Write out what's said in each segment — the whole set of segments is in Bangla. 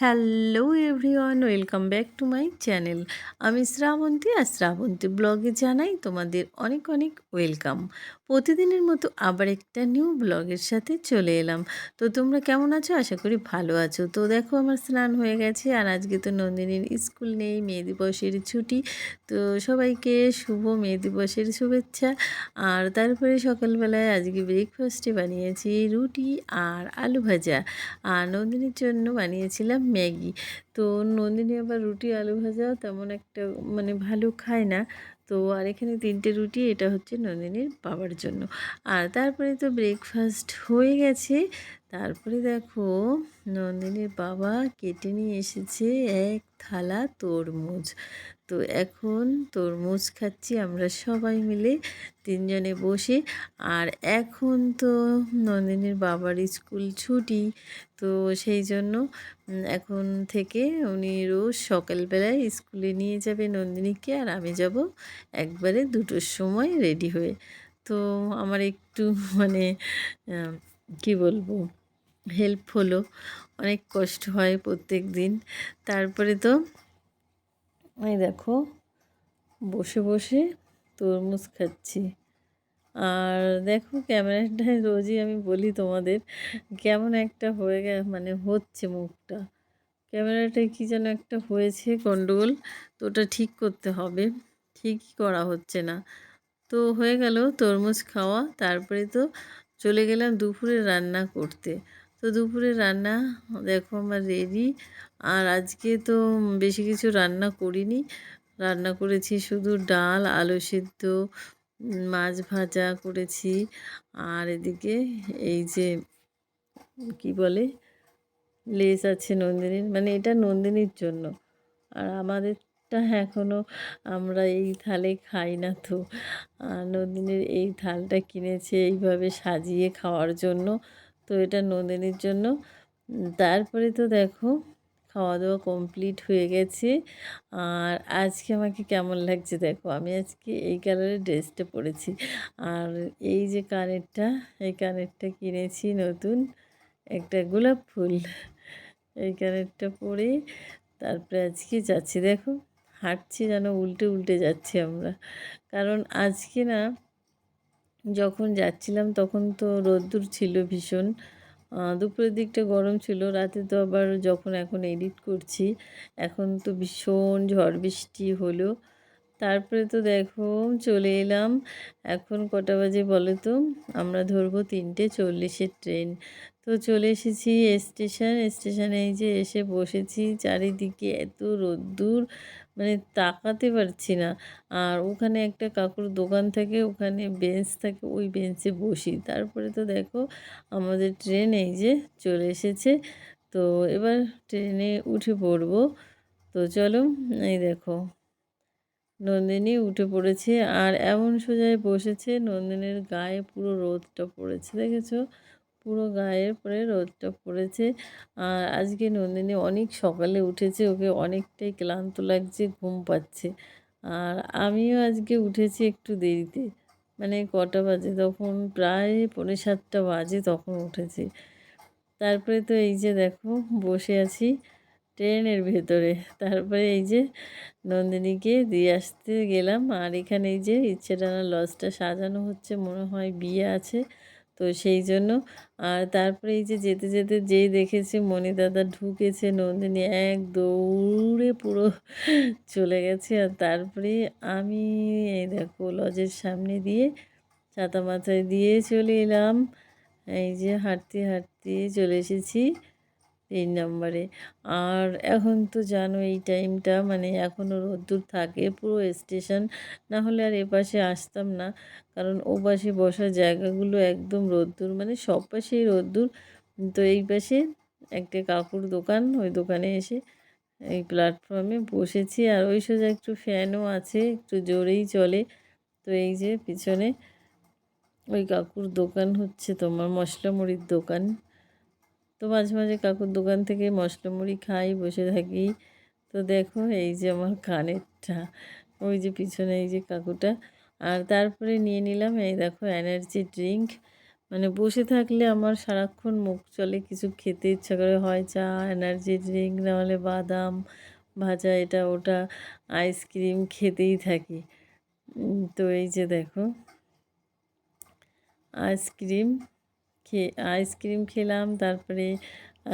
Hello everyone, welcome back to my channel. আমি শ্রাবন্তী, আর শ্রাবন্তী ব্লগে জানাই তোমাদের অনেক অনেক ওয়েলকাম। প্রতিদিনের মতো আবার একটা নিউ ব্লগের সাথে চলে এলাম। তো তোমরা কেমন আছো? আশা করি ভালো আছো। তো দেখো আমার স্নান হয়ে গেছে আর আজকে তো নন্দিনীর স্কুল নেই, মেয়ে দিবসের ছুটি। তো সবাইকে শুভ মেয়ে দিবসের শুভেচ্ছা। আর তারপরে সকালবেলায় আজকে ব্রেকফাস্টে বানিয়েছি রুটি আর আলু ভাজা। আর নন্দিনীর জন্য বানিয়েছিলাম ম্যাগি। তো নন্দিনী আবার রুটি, আলু ভাজা তেমন একটা মানে ভালো খায় না। তো আর এখানে তিনটে রুটি, এটা হচ্ছে নন্দিনীর বাবার জন্য। আর তারপরে তো ব্রেকফাস্ট হয়ে গেছে। তারপরে দেখো নন্দিনীর বাবা কেটে নিয়ে এসেছে এক থালা তরমুজ। তো এখন তরমুজ খাচ্ছি আমরা সবাই মিলে, তিনজনে বসে। আর এখন তো নন্দিনীর বাবার স্কুল ছুটি, তো সেই জন্য এখন থেকে উনি রোজ সকালবেলায় স্কুলে নিয়ে যাবে নন্দিনীকে আর আমি যাব একবারে দুটোর সময় রেডি হয়ে। তো আমার একটু মানে কি বলব, হেল্প হলো। অনেক কষ্ট হয় প্রত্যেক দিন তারপরে তো এই দেখো, বসে বসে তরমুজ খাচ্ছি। আর দেখো ক্যামেরাটায় রোজই আমি বলি তোমাদের, কেমন একটা হয়ে গে মানে হচ্ছে মুখটা। ক্যামেরাটায় কী যেন একটা হয়েছে গন্ডগোল, তো ওটা ঠিক করতে হবে, ঠিকই করা হচ্ছে না। তো হয়ে গেল তরমুজ খাওয়া, তারপরে তো চলে গেলাম দুপুরে রান্না করতে। তো দুপুরে রান্না, দেখো আমার রেডি আর আজকে তো বেশি কিছু রান্না করিনি। রান্না করেছি শুধু ডাল, আলু সিদ্ধ মাছ ভাজা করেছি। আর এদিকে এই যে, কি বলে, লেস আছে নন্দিনীর মানে এটা নন্দিনীর জন্য। আর আমাদেরটা এখনও আমরা এই থালে খাই না তো। আর নন্দিনীর এই থালটা কিনেছে এইভাবে সাজিয়ে খাওয়ার জন্য। তো এটা নন্দিনীর জন্য। তারপরে তো দেখো খাওয়া দাওয়া কমপ্লিট হয়ে গেছে। আর আজকে আমাকে কেমন লাগছে দেখো, আমি আজকে এই কালারের ড্রেসটা পরেছি। আর এই যে কানেরটা, এই কানেরটা কিনেছি নতুন, একটা গোলাপ ফুল। এই কানেরটা পরে তারপরে আজকে যাচ্ছি। দেখো, হাঁটছি যেন উল্টে উল্টে যাচ্ছি আমরা। কারণ আজকে না যখন যাচ্ছিলাম তখন তো রোদ্দুর ছিল ভীষণ। দুপুরের দিকটা গরম ছিল, রাতে তো আবার যখন এখন এডিট করছি, এখন তো ভীষণ ঝড় বৃষ্টি হলো। তারপরে তো দেখো চলে এলাম, এখন কটা বাজে বলো তো আমরা ধরবো তিনটে চল্লিশের ট্রেন। তো চলে এসেছি স্টেশন স্টেশনে এই যে এসে বসেছি, চারিদিকে এত রোদ্দুর মানে তাকাতে পারছি না। আর ওখানে একটা কাকুর দোকান থাকে, ওখানে বেঞ্চ থাকে, ওই বেঞ্চে বসি। তারপরে তো দেখো, আমাদের ট্রেন এই যে চলে এসেছে। তো এবার ট্রেনে উঠে পড়ব। তো চলো, এই দেখো, নন্দিনী উঠে পড়েছে। আর এমন সোজায় বসেছে, নন্দিনীর গায়ে পুরো রোদটা পড়েছে, দেখেছ? পুরো গায়ের পরে রোদটা পড়েছে। আর আজকে নন্দিনী অনেক সকালে উঠেছে, ওকে অনেকটাই ক্লান্ত লাগছে, ঘুম পাচ্ছে। আর আমিও আজকে উঠেছি একটু দেরিতে। মানে কটা বাজে? তখন প্রায় পৌনে সাতটা বাজে তখন উঠেছি। তারপরে তো এই যে দেখো, বসে আছি ট্রেনের ভেতরে। তারপরে এই যে নন্দিনীকে দিয়ে আসতে গেলাম। আর এখানে এই যে ইচ্ছেটানা লজটা সাজানো হচ্ছে, মনে হয় বিয়ে আছে। তো সেই জন্য। আর তারপরে এই যে যেতে যেতে যেই দেখেছি দাদা ঢুকেছে নন্দিনী এক দৌড়ে পুরো চলে গেছে। আর তারপরে আমি এই দেখো লজের সামনে দিয়ে ছাতা মাথায় দিয়ে চলে এলাম। এই যে হাঁটতে হাঁটতে চলে এসেছি। তিন নম্বরে। আর এখন তো জানো এই টাইমটা মানে এখনও রোদ্দুর থাকে পুরো স্টেশন না হলে আর এপাশে আসতাম না। কারণ ও পাশে বসার জায়গাগুলো একদম রোদ্দুর মানে সব পাশেই রোদ্দুর। তো এই পাশে একটা কাকুর দোকান, ওই দোকানে এসে এই প্ল্যাটফর্মে বসেছি। আর ওই সোজা একটু ফ্যানও আছে, একটু জোরেই চলে। তো এই যে পিছনে ওই কাকুর দোকান হচ্ছে তোমার মশলা মুড়ির দোকান। তো মাঝে মাঝে কাকুর দোকান থেকে মশলা মুড়ি খাই, বসে থাকি। তো দেখো, এই যে আমার কানেরটা, ওই যে পিছনে এই যে কাকুটা। আর তারপরে নিয়ে নিলাম এই দেখো এনার্জি ড্রিঙ্ক মানে বসে থাকলে আমার সারাক্ষণ মুখ চলে, কিছু খেতে ইচ্ছা করে। হয় চা এনার্জি ড্রিঙ্ক নাহলে বাদাম ভাজা, এটা ওটা আইসক্রিম খেতেই থাকি। তো এই যে দেখো আইসক্রিম খেয়ে আইসক্রিম খেলাম, তারপরে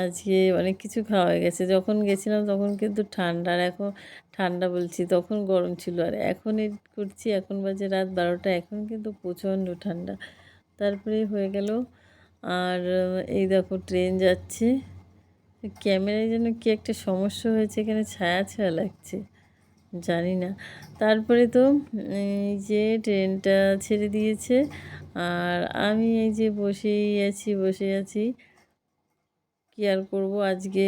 আজকে অনেক কিছু খাওয়া হয়ে গেছে। যখন গেছিলাম তখন কিন্তু ঠান্ডা, আর এখন ঠান্ডা বলছি, তখন গরম ছিল। আর এখন করছি, এখন বাজে রাত বারোটা, এখন কিন্তু প্রচণ্ড ঠান্ডা। তারপরে হয়ে গেল, আর এই দেখো ট্রেন যাচ্ছে। ক্যামেরায় যেন কি একটা সমস্যা হয়েছে, এখানে ছায়া ছায়া লাগছে। জানি না। তারপরে তো, এই যে ট্রেনটা ছেড়ে দিয়েছে, আর আমি এই যে বসেই আছি, বসে আছি, কি আর করব? আজকে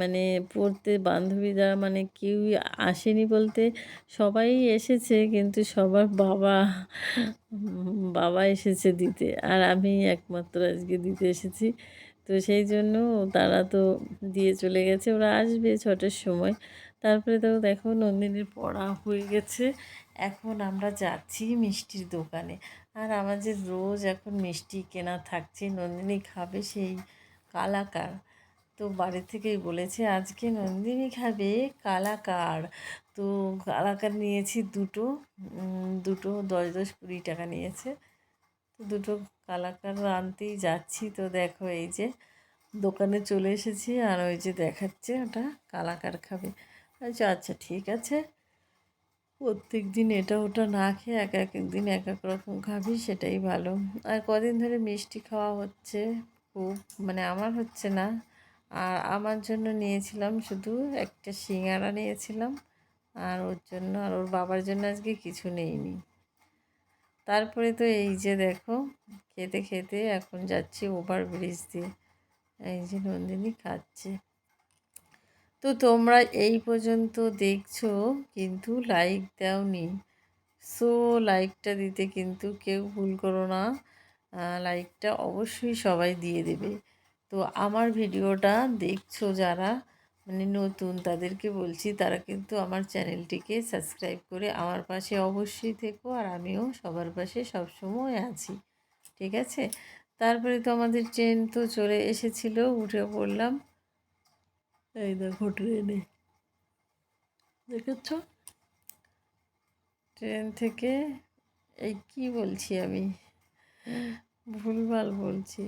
মানে পড়তে বান্ধবীরা মানে কেউই আসেনি বলতে সবাই এসেছে, কিন্তু সবার বাবা বাবা এসেছে দিতে, আর আমি একমাত্র আজকে দিতে এসেছি। তো সেই জন্য তারা তো দিয়ে চলে গেছে, ওরা আসবে ছটার সময়। তারপরে তো দেখো নন্দিনীর পড়া হয়ে গেছে। এখন আমরা যাচ্ছি মিষ্টির দোকানে। আর আমাদের রোজ এখন মিষ্টি কেনা থাকছে, নন্দিনী খাবে সেই কালাকার। তো বাড়ি থেকেই বলেছে, আজকে নন্দিনী খাবে কালাকার। তো কালাকার নিয়েছি দুটো দুটো দশ দশ কুড়ি টাকা নিয়েছে। তো দুটো কালাকার আনতেই যাচ্ছি। তো দেখো এই যে দোকানে চলে এসেছি, আর ওই যে দেখাচ্ছে ওটা কালাকার খাবে। আচ্ছা আচ্ছা ঠিক আছে। প্রত্যেক দিন এটা ওটা না খেয়ে এক এক দিন এক এক রকম খাবি, সেটাই ভালো। আর কদিন ধরে মিষ্টি খাওয়া হচ্ছে, খুব মানে আমার হচ্ছে না। আর আমার জন্য নিয়েছিলাম শুধু একটা সিঙ্গারা নিয়েছিলাম। আর ওর জন্য, আর ওর বাবার জন্য আজকে কিছু নেইনি। তারপরে তো এই যে দেখো, খেতে খেতে এখন যাচ্ছি ওভার ব্রিজ দিয়ে। এই যে নন্দিনী খাচ্ছে। তো তোমরা এই পর্যন্ত দেখছ, কিন্তু লাইক দাওনি। সো লাইকটা দিতে কিন্তু কেউ ভুল করো না। লাইকটা অবশ্যই সবাই দিয়ে দেবে। তো আমার ভিডিওটা দেখছ যারা মানে নতুন, তাদেরকে বলছি, তারা কিন্তু আমার চ্যানেলটিকে সাবস্ক্রাইব করে আমার পাশে অবশ্যই থেকো, আর আমিও সবার পাশে সবসময় আছি। ঠিক আছে? তারপরে তো আমাদের ট্রেন তো চলে এসেছিল, উঠে পড়লাম। এই দেখো ট্রেনে। দেখেছ? ট্রেন থেকে এই কি বলছি আমি? ভুলভাল বলছি।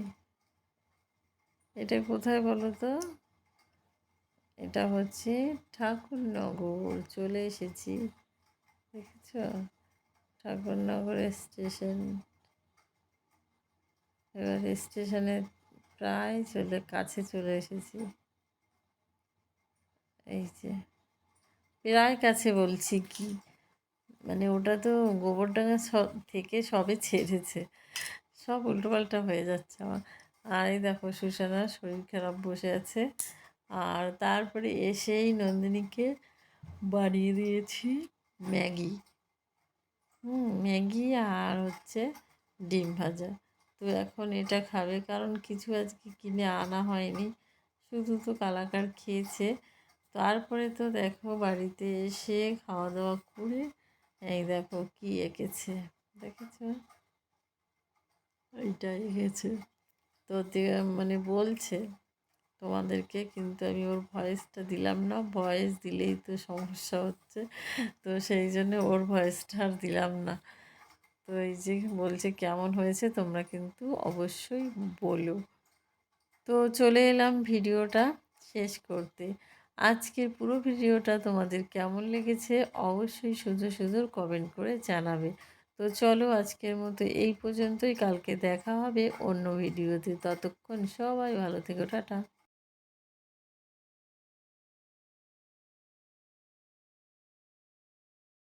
এটা কোথায় বলো তো? এটা হচ্ছে ঠাকুরনগর। চলে এসেছি। দেখেছ? ঠাকুরনগর স্টেশন। এবার স্টেশনে প্রায় চলে, কাছে চলে এসেছি। এই যে প্রায় কাছে বলছি কি মানে ওটা তো গোবরডাঙ্গা সব থেকে সবে ছেড়েছে। সব উল্টোপাল্টা হয়ে যাচ্ছে আমার। আর এই দেখো সুসানা শরীর খারাপ বসে আছে। আর তারপরে এসেই নন্দিনীকে বানিয়ে দিয়েছি ম্যাগি। হুম, ম্যাগি আর হচ্ছে ডিম ভাজা। তো এখন এটা খাবে, কারণ কিছু আজকে কিনে আনা হয়নি। শুধু তো কালাকার খেয়েছে। তারপরে তো দেখো বাড়িতে এসে খাওয়া দাওয়া করে, এই দেখো কি এঁকেছে, দেখেছ? এইটা এঁকেছে। তো মানে বলছে তোমাদেরকে, কিন্তু আমি ওর ভয়েসটা দিলাম না, ভয়েস দিলেই তো সমস্যা হচ্ছে। তো সেই জন্য ওর ভয়েসটা আর দিলাম না। তো এই যে বলছে কেমন হয়েছে তোমরা কিন্তু অবশ্যই বলো। তো চলে এলাম ভিডিওটা শেষ করতে। আজকের পুরো ভিডিওটা তোমাদের কেমন লেগেছে অবশ্যই সুযোগ সুযোগ কমেন্ট করে জানাবে। তো চলো আজকের মতো এই পর্যন্তই। কালকে দেখা হবে অন্য ভিডিওতে। ততক্ষণ সবাই ভালো থেকো। টাটা।